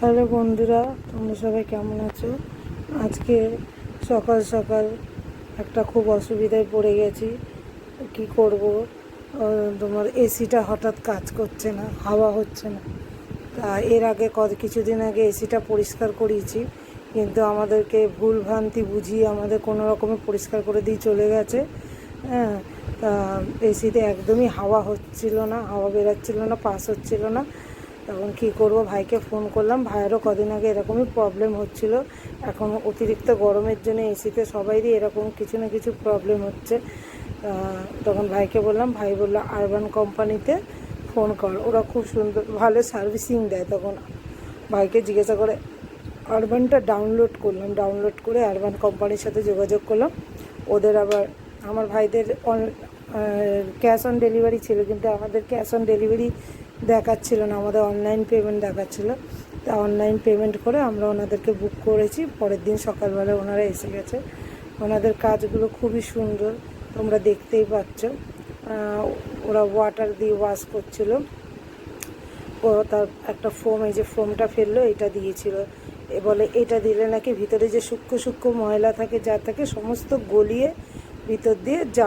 Hello বন্ধুরা, তোমরা সবাই কেমন আছো? আজকে সকাল সকাল একটা খুব অসুবিধায় পড়ে গেছি। কি করব? তোমার এসিটা হঠাৎ কাজ করছে না, হাওয়া হচ্ছে না। তা এর আগে কত কিছুদিন আগে এসিটা পরিষ্কার করিয়েছি, কিন্তু আমাদেরকে ভুল ভ্রান্তি বুঝিয়ে আমাদের কোনো রকমে পরিষ্কার করে দিয়ে চলে গেছে। হ্যাঁ তা এসিতে একদমই হাওয়া হচ্ছিল না, হাওয়া বেরাচ্ছিল না, পাস হচ্ছিল না। তখন কি করব? ভাইকে ফোন করলাম। ভাইয়েরও কদিন আগে এরকমই প্রবলেম হচ্ছিল। এখন অতিরিক্ত গরমের জন্য এসিতে সবাইরই এরকম কিছু না কিছু প্রবলেম হচ্ছে। তখন ভাইকে বললাম, ভাই বলল আরবান কোম্পানিতে ফোন কর। ওরা খুব সুন্দর, ভালো সার্ভিসিং দেয় তখন। ভাইকে জিজ্ঞাসা করে আরবানটা ডাউনলোড করলাম। ডাউনলোড করে আরবান কোম্পানির সাথে যোগাযোগ করলাম। ওদের আবার, আমার ভাইদের অন ক্যাশ অন ডেলিভারি ছিল, কিন্তু আমাদের ক্যাশ অন ডেলিভারি দেখাচ্ছিল না, আমাদের অনলাইন পেমেন্ট দেখাচ্ছিল। তা অনলাইন পেমেন্ট করে আমরা ওনাদেরকে বুক করেছি। পরের দিন সকালবেলা ওনারা এসে গেছে। ওনাদের কাজগুলো খুবই সুন্দর, তোমরা দেখতেই পাচ্ছ। ওরা ওয়াটার দিয়ে ওয়াশ করছিল। ও তার একটা ফোম এই যে ফোমটা ফেলল, এটা দিয়েছিল। এ বলে, এটা দিলে নাকি ভিতরে যে সূক্ষ্ম সূক্ষ্ম ময়লা থাকে, যা থাকে, সমস্ত গলিয়ে ভিতর দিয়ে যা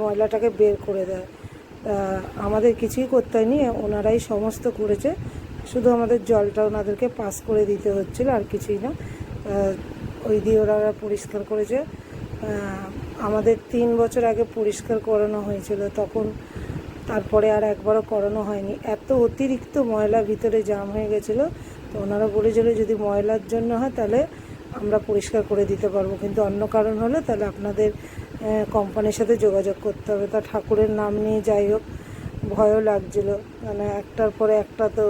ময়লাটাকে বের করে দেয়। তা আমাদের কিছুই করতে হয়নি, ওনারাই সমস্ত করেছে। শুধু আমাদের জলটা ওনাদেরকে পাস করে দিতে হচ্ছিল, আর কিছুই না। ওই দিয়ে ওরা পরিষ্কার করেছে। আমাদের তিন বছর আগে পরিষ্কার করানো হয়েছিল, তখন তারপরে আর একবারও করানো হয়নি। এত অতিরিক্ত ময়লা ভিতরে জাম হয়ে গেছিল, তো ওনারা বলেছিল যদি ময়লার জন্য হয় তাহলে আমরা পরিষ্কার করে দিতে পারব। কিন্তু অন্য কারণ হলে তাহলে আপনাদের কোম্পানির সাথে যোগাযোগ করতে হবে। তা ঠাকুরের নাম নিয়ে যাই হোক, ভয়ও লাগছিল। মানে একটার পরে একটা তো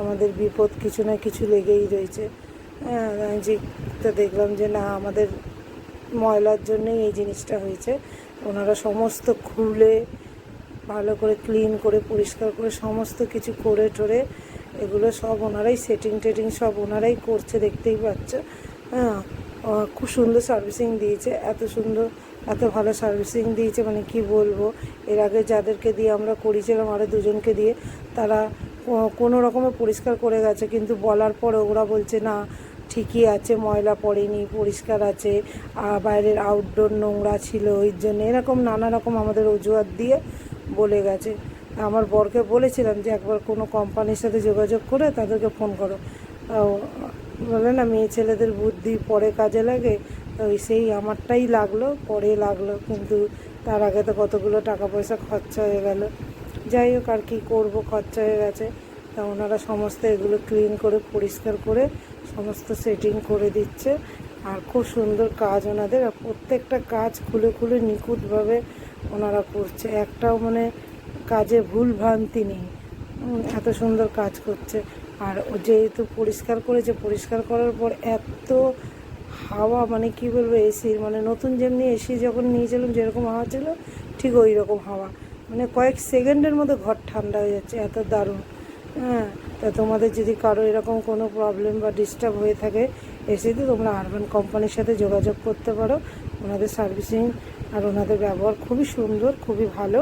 আমাদের বিপদ কিছু না কিছু লেগেই রয়েছে। হ্যাঁ যে তা দেখলাম যে না, আমাদের ময়লার জন্যই এই জিনিসটা হয়েছে। ওনারা সমস্ত খুলে, ভালো করে ক্লিন করে, পরিষ্কার করে সমস্ত কিছু করে টোরে এগুলো সব ওনারাই সেটিং টেটিং সব ওনারাই করছে, দেখতেই পাচ্ছ। হ্যাঁ খুব সুন্দর সার্ভিসিং দিয়েছে, এত সুন্দর, এত ভালো সার্ভিসিং দিয়েছে মানে কি বলব? এর আগে যাদেরকে দিয়ে আমরা করিয়েছিলাম আরও দুজনকে দিয়ে, তারা কোনো রকমে পরিষ্কার করে গেছে, কিন্তু বলার পরে ওরা বলছে, না, ঠিকই আছে, ময়লা পড়েনি, পরিষ্কার আছে আর বাইরের আউটডোর নোংরা ছিল ওই জন্য। এরকম নানা রকম আমাদের অজুহাত দিয়ে বলে গেছে। আমার বরকে বলেছিলাম যে, একবার কোনো কোম্পানির সাথে যোগাযোগ করে তাদেরকে ফোন করো। বলে না মেয়ে ছেলেদের বুদ্ধি পরে কাজে লাগে, ওই সেই আমারটাই লাগল, পরে লাগল, কিন্তু তার আগে তো কতগুলো টাকা পয়সা খরচা হয়ে গেল। যাই হোক, আর কি করব, খরচা হয়ে গেছে। তা ওনারা সমস্ত এগুলো ক্লিন করে, পরিষ্কার করে, সমস্ত সেটিং করে দিচ্ছে। আর খুব সুন্দর কাজ ওনাদের। প্রত্যেকটা কাজ খুলে খুলে নিখুঁতভাবে ওনারা করছে। একটাও মানে কাজে ভুল ভ্রান্তি নেই। এত সুন্দর কাজ করছে। আর ও যেহেতু পরিষ্কার করেছে, পরিষ্কার করার পর এত হাওয়া মানে কি বলব এসির মানে নতুন যেমনি এসি যখন নিয়েছিলাম, যেরকম হাওয়া ছিল, ঠিক ওই রকম হাওয়া। মানে কয়েক সেকেন্ডের মধ্যে ঘর ঠান্ডা হয়ে যাচ্ছে, এত দারুণ। হ্যাঁ তা তোমাদের যদি কারও এরকম কোনো প্রবলেম বা ডিস্টার্ব হয়ে থাকে এসিতে তোমরা আরবান কোম্পানির সাথে যোগাযোগ করতে পারো। ওনাদের সার্ভিসিং আর ওনাদের ব্যবহার খুবই সুন্দর, খুবই ভালো।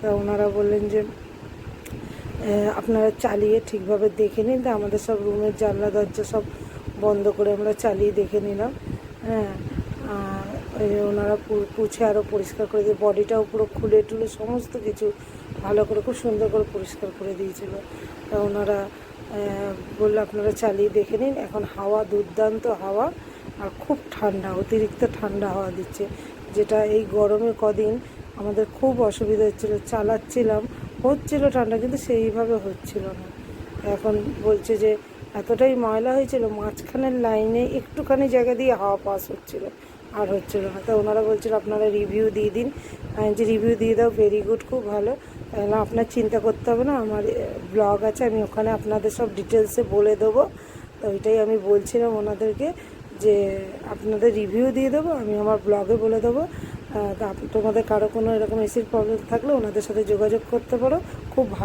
তা ওনারা বললেন যে আপনারা চালিয়ে ঠিকভাবে দেখে নিন। তা আমাদের সব রুমের জানলা, দরজা সব বন্ধ করে আমরা চালিয়ে দেখে নিলাম। হ্যাঁ ওনারা পুছে আরও পরিষ্কার করে দিয়ে বডিটাও পুরো খুলে টুলে সমস্ত কিছু ভালো করে, খুব সুন্দর করে পরিষ্কার করে দিয়েছিল। তা ওনারা বলল আপনারা চালিয়ে দেখে নিন। এখন হাওয়া, দুর্দান্ত হাওয়া, আর খুব ঠান্ডা, অতিরিক্ত ঠান্ডা হাওয়া দিচ্ছে। যেটা এই গরমে কদিন আমাদের খুব অসুবিধা হচ্ছিল, চালাচ্ছিলাম। হচ্ছিল ঠান্ডা, কিন্তু সেইভাবে হচ্ছিল না। এখন বলছে যে, এতটাই ময়লা হয়েছিল, মাঝখানের লাইনে একটুখানি জায়গা দিয়ে হাওয়া পাস হচ্ছিল, আর হচ্ছিল না। তা ওনারা বলছিল, আপনারা রিভিউ দিয়ে দিন। যে রিভিউ দিয়ে দাও ভেরি গুড খুব ভালো। তাহলে আপনার চিন্তা করতে হবে না, আমার ব্লগ আছে, আমি ওখানে আপনাদের সব ডিটেলসে বলে দেবো। তো ওইটাই আমি বলছিলাম ওনাদেরকে যে, আপনাদের রিভিউ দিয়ে দেবো, আমি আমার ব্লগে বলে দেবো। তোমাদের কারও কোনো এরকম এসির প্রবলেম থাকলে ওনাদের সাথে যোগাযোগ করতে পারো। খুব ভালো।